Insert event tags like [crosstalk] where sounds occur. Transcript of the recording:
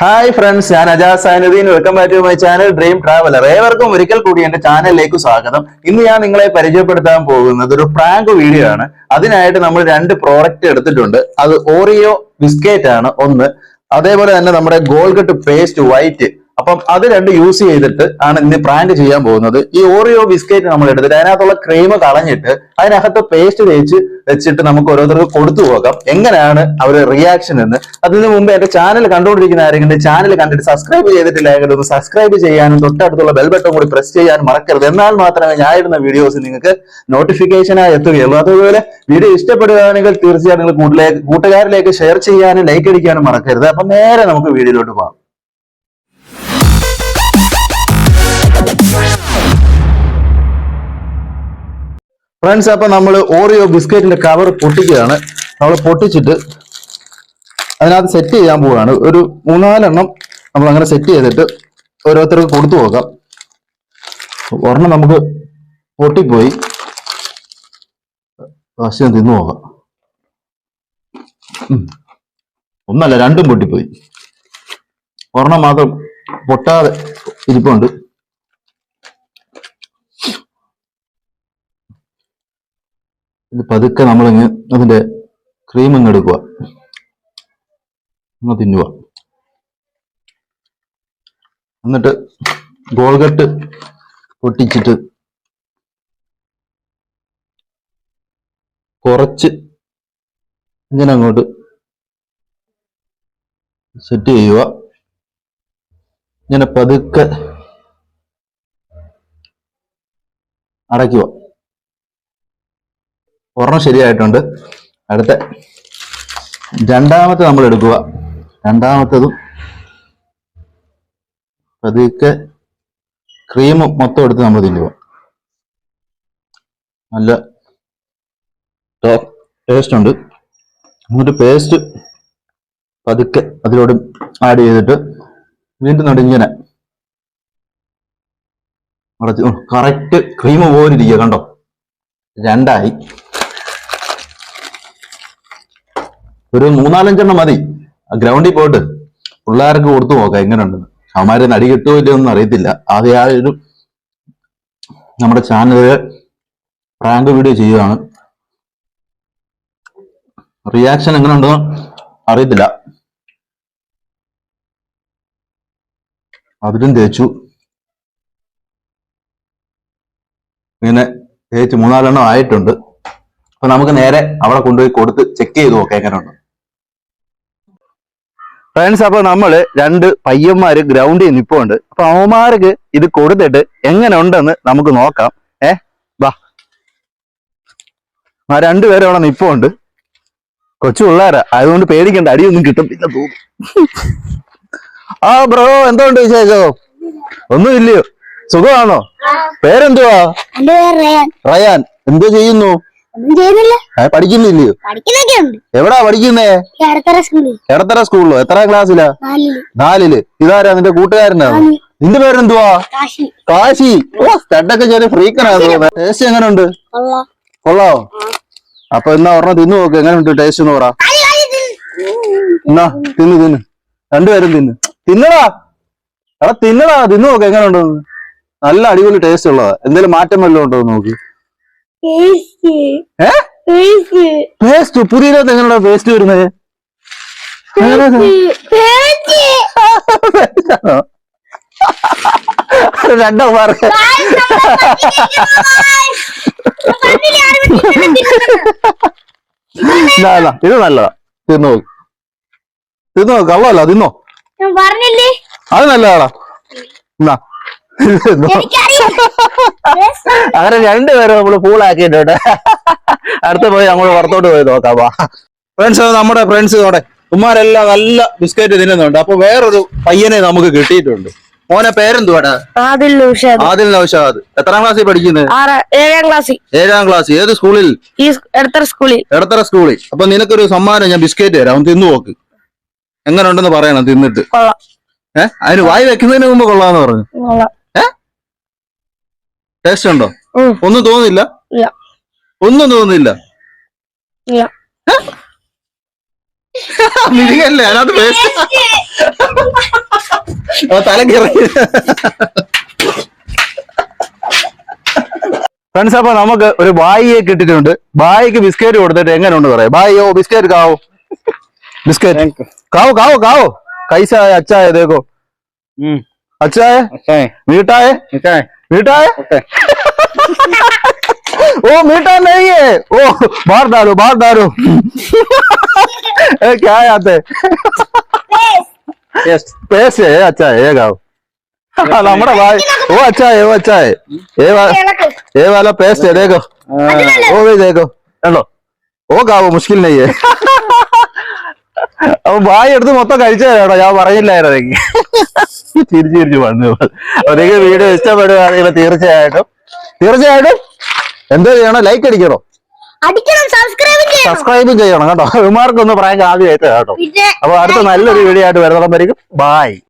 Hi friends ഞാൻ Ajaz Zainuddin. Welcome back to my channel dream traveller ഏവർക്കും ഒരിക്കൽ കൂടി എന്റെ ചാനലിലേക്ക് സ്വാഗതം. ഇന്ന് ഞാൻ നിങ്ങളെ പരിചയപ്പെടുത്താൻ പോകുന്നത് ഒരു പ്രാങ്ക് വീഡിയോ ആണ്. അതിനായിട്ട് നമ്മൾ രണ്ട് പ്രോഡക്റ്റ് എടുത്തിട്ടുണ്ട്. അത് ഓറിയോ ബിസ്ക്കറ്റ് ആണ് ഒന്ന്. അതേപോലെ തന്നെ നമ്മുടെ ഗോൾഗട്ട് പേസ്റ്റ് വൈറ്റ് അപ്പം അത് രണ്ട് യൂസ് ചെയ്തിട്ട് ആണ് ഇന്ന് ബ്രാൻഡ് ചെയ്യാൻ പോകുന്നത്. ഈ ഓറിയോ ബിസ്ക്കറ്റ് നമ്മൾ എടുത്തിട്ട് അതിനകത്തുള്ള ക്രീം കളഞ്ഞിട്ട് അതിനകത്ത് പേസ്റ്റ് തേച്ച് വെച്ചിട്ട് നമുക്ക് ഓരോരുത്തർക്ക് കൊടുത്തു പോകാം. എങ്ങനെയാണ് അവരുടെ റിയാക്ഷൻ എന്ന്. അതിന് മുമ്പ് എന്റെ ചാനൽ കണ്ടുകൊണ്ടിരിക്കുന്ന ആരെങ്കിലും ചാനൽ കണ്ടിട്ട് സബ്സ്ക്രൈബ് ചെയ്തിട്ടില്ലെങ്കിൽ ഒന്ന് സബ്സ്ക്രൈബ് ചെയ്യാനും തൊട്ടടുത്തുള്ള ബെൽ ബട്ടൺ കൂടി പ്രസ് ചെയ്യാനും മറക്കരുത്. എന്നാൽ മാത്രമേ ഞാൻ ഇടുന്ന വീഡിയോസ് നിങ്ങൾക്ക് നോട്ടിഫിക്കേഷനായി എത്തുകയുള്ളൂ. അതുപോലെ വീഡിയോ ഇഷ്ടപ്പെടുകയാണെങ്കിൽ തീർച്ചയായും നിങ്ങൾ കൂട്ടിലേക്ക് കൂട്ടുകാരിലേക്ക് ഷെയർ ചെയ്യാനും ലൈക്ക് അടിക്കാനും മറക്കരുത്. അപ്പൊ നേരെ നമുക്ക് വീഡിയോയിലോട്ട് പോകാം. ഫ്രണ്ട്സ് അപ്പൊ നമ്മൾ ഓറിയോ ബിസ്ക്കറ്റിന്റെ കവർ പൊട്ടിക്കുകയാണ്. നമ്മൾ പൊട്ടിച്ചിട്ട് അതിനകത്ത് സെറ്റ് ചെയ്യാൻ പോവുകയാണ്. ഒരു മൂന്നാലെണ്ണം നമ്മൾ അങ്ങനെ സെറ്റ് ചെയ്തിട്ട് ഓരോരുത്തർക്ക് കൊടുത്തു നോക്കാം ഒരെണ്ണം നമുക്ക് പൊട്ടിപ്പോയി. ആശയം തിന്നു നോക്കാം. ഒന്നല്ല രണ്ടും പൊട്ടിപ്പോയി. ഒരെണ്ണം മാത്രം പൊട്ടാതെ ഇരിപ്പുണ്ട്. ഇത് പതുക്കെ നമ്മളിങ്ങ് അതിന്റെ ക്രീം അങ്ങ് എടുക്കുക. അങ്ങ് തിന്നുക. എന്നിട്ട് ഗോൾഗട്ട് പൊട്ടിച്ചിട്ട് കുറച്ച് ഇങ്ങനെ അങ്ങോട്ട് സെറ്റ് ചെയ്യുക. ഇങ്ങനെ പതുക്കെ അടയ്ക്കുക. ഒരെണ്ണം ശരിയായിട്ടുണ്ട്. അടുത്ത. രണ്ടാമത്തെ നമ്മൾ എടുക്കുക. രണ്ടാമത്തതും പതുക്കെ ക്രീം മൊത്തം എടുത്ത് നമ്മൾ തിന്നുക. നല്ല ടേസ്റ്റ് ഉണ്ട്. എന്നിട്ട് പേസ്റ്റ് പതുക്കെ അതിലോട് ആഡ് ചെയ്തിട്ട് വീണ്ടും നടുങ്ങനെ കറക്റ്റ് ക്രീം പോലിരിക്കുക കണ്ടോ? രണ്ടായി. ഒരു മൂന്നാലഞ്ചെണ്ണം മതി. ഗ്രൗണ്ടിൽ പോയിട്ട് പിള്ളേർക്ക് കൊടുത്തു നോക്കാം എങ്ങനെയുണ്ടെന്ന്. അവന്മാരെ നടി കിട്ടുമോ ഇല്ലയോ ഒന്നും അറിയത്തില്ല. ആദ്യ ആ ഒരു നമ്മുടെ ചാനലിൽ പ്രാങ്ക് വീഡിയോ ചെയ്യുകയാണ് റിയാക്ഷൻ എങ്ങനെയുണ്ടെന്ന് അറിയത്തില്ല. അതിലും തേച്ചു ഇങ്ങനെ തേച്ച് മൂന്നാലെണ്ണം ആയിട്ടുണ്ട്. അപ്പൊ നമുക്ക് നേരെ അവിടെ കൊണ്ടുപോയി കൊടുത്ത് ചെക്ക് ചെയ്ത് നോക്കാം എങ്ങനെയുണ്ട്. ഫ്രണ്ട്സ് അപ്പൊ നമ്മൾ രണ്ട് പയ്യന്മാര് ഗ്രൗണ്ടിൽ നിപ്പുണ്ട്. അപ്പൊ അവന്മാർക്ക് ഇത് കൊടുത്തിട്ട് എങ്ങനെ ഉണ്ടെന്ന് നമുക്ക് നോക്കാം. ഏ വാ. ആ രണ്ടുപേരും അവിടെ നിപ്പുണ്ട്. കൊച്ചു പിള്ളേരാ. അതുകൊണ്ട് പേടിക്കണ്ട അടിയൊന്നും കിട്ടത്തില്ല തോന്നും ആ ബ്രോ എന്തുകൊണ്ട് വിശേഷോ? ഒന്നുമില്ലയോ സുഖമാണോ? പേരെന്തുവാ? റയാൻ. റയാൻ. എന്തോ ചെയ്യുന്നു? പഠിക്കുന്നില്ലയോ? ഉണ്ട് എവിടാ പഠിക്കുന്നേ? എടത്തര സ്കൂളിലോ? എത്ര ക്ലാസ്സിലാ? നാലിൽ. ഇതാരാ നിന്റെ കൂട്ടുകാരനാ. നിന്റെ പേരെന്തുവാ? കാശി. കാശി? ഓ സ്റ്റഡൊക്കെ ചെറിയ തോന്നുന്നത് ടേസ്റ്റ് എങ്ങനെയുണ്ട് കൊള്ളാം. കൊള്ളാവോ അപ്പൊ എന്നാ ഒരെണ്ണം തിന്നു നോക്ക്. എങ്ങനെയുണ്ട് ടേസ്റ്റ് എന്ന് പറ. എന്നാ തിന്ന് തിന്ന്. രണ്ടുപേരും തിന്ന്. തിന്നടാ. എടാ തിന്നടാ. തിന്നു നോക്ക്. എങ്ങനെയുണ്ടെന്ന് നല്ല അടിപൊളി ടേസ്റ്റ് ഉള്ളതാ. എന്തെങ്കിലും മാറ്റം വല്ലതും ഉണ്ടോ നോക്ക്. പേസ്റ്റ്. പുതിയതിനകത്ത് എങ്ങനെയാ പേസ്റ്റ്. വരുന്നത് രണ്ടോ മാർക്ക് ഇത് നല്ലതാ. തിന്നു നോക്ക്. തിന്നു നോക്ക്. കള്ളല്ല തിന്നോ. അത് നല്ലതാടാ. എന്നാ അങ്ങനെ രണ്ടുപേരും നമ്മൾ ഫൂളാക്കിയിട്ടുണ്ട് അടുത്ത പോയി അങ്ങോട്ട് പുറത്തോട്ട് പോയി നോക്കാം ഫ്രണ്ട്സ് നമ്മുടെ ഫ്രണ്ട്സ് ഇവിടെ ഉമ്മാരെല്ലാം നല്ല ബിസ്ക്കറ്റ് തിന്നുന്നുണ്ട്. അപ്പൊ വേറൊരു പയ്യനെ നമുക്ക് കിട്ടിയിട്ടുണ്ട്. മോനെ പേരെന്തുവാടാ? ആദിൽ ഉഷാദ് ആദിൽ നൗഷാദ്. എത്രാം ക്ലാസ്സിൽ പഠിക്കുന്നത് ആറ് ഏഴാം ക്ലാസ്സിൽ ഏഴാം ക്ലാസ് ഏത് സ്കൂളിൽ? ഈ അടുത്ത സ്കൂളിൽ. എടത്തറ സ്കൂളിൽ. അപ്പൊ നിനക്കൊരു സമ്മാനം ഞാൻ ബിസ്ക്കറ്റ് തരാം. തിന്നു നോക്ക്. എങ്ങനെ ഉണ്ടെന്ന് പറയണം തിന്നിട്ട്. കൊള്ളാം. ഏഹ് അതിന് വായി വെക്കുന്നതിന് മുമ്പ് കൊള്ളാന്ന് പറഞ്ഞു. ടേസ്റ്റ് ഉണ്ടോ? ഒന്നും തോന്നില്ല ഒന്നും തോന്നില്ല മിനിക്കല്ലേ അതിനകത്ത് തല കയറി ഫ്രണ്ട്സ് അപ്പൊ നമുക്ക് ഒരു ബായിയെ കിട്ടിട്ടുണ്ട് ബായിക്ക് ബിസ്ക്കറ്റ് കൊടുത്തിട്ട് എങ്ങനെയുണ്ട് പറയാം. ബായിയോ ബിസ്ക്കറ്റ് കാവോ? ബിസ്ക്കറ്റ് കാവോ കാവോ കാവോ? കൈസായ അച്ചായ ദേക്കോ അച്ചായ? വീട്ടായ मीठा है? वो मीठा नहीं है। वो बाहर डालो बाहर डालो। क्या याद है? पैसे है अच्छा है गाँव हमारा भाई वो अच्छा है वो अच्छा है। ये वाला ये वाला पेस्ट है देखो। हाँ। वो भी देखो। चलो वो गाँव मुश्किल नहीं है। [laughs] അപ്പൊ വായ എടുത്ത് മൊത്തം കഴിച്ചു കേട്ടോ. ഞാൻ പറഞ്ഞില്ലായിരുന്നു തിരിച്ചു തിരിച്ചു വന്നു. അപ്പൊ നിങ്ങൾക്ക് വീഡിയോ ഇഷ്ടപ്പെടുകയാണെങ്കിൽ തീർച്ചയായിട്ടും തീർച്ചയായിട്ടും എന്തോ ചെയ്യണം? ലൈക്ക് അടിക്കണോ? അടിക്കണം സബ്സ്ക്രൈബ് ചെയ്യണം. സബ്സ്ക്രൈബും ചെയ്യണം കേട്ടോ. ഇവന്മാർക്കൊന്ന് പറയാൻ ആദ്യമായിട്ട് കേട്ടോ. അപ്പൊ അടുത്ത നല്ലൊരു വീഡിയോ ആയിട്ട് വരുന്നിടം വരെയും ബായ്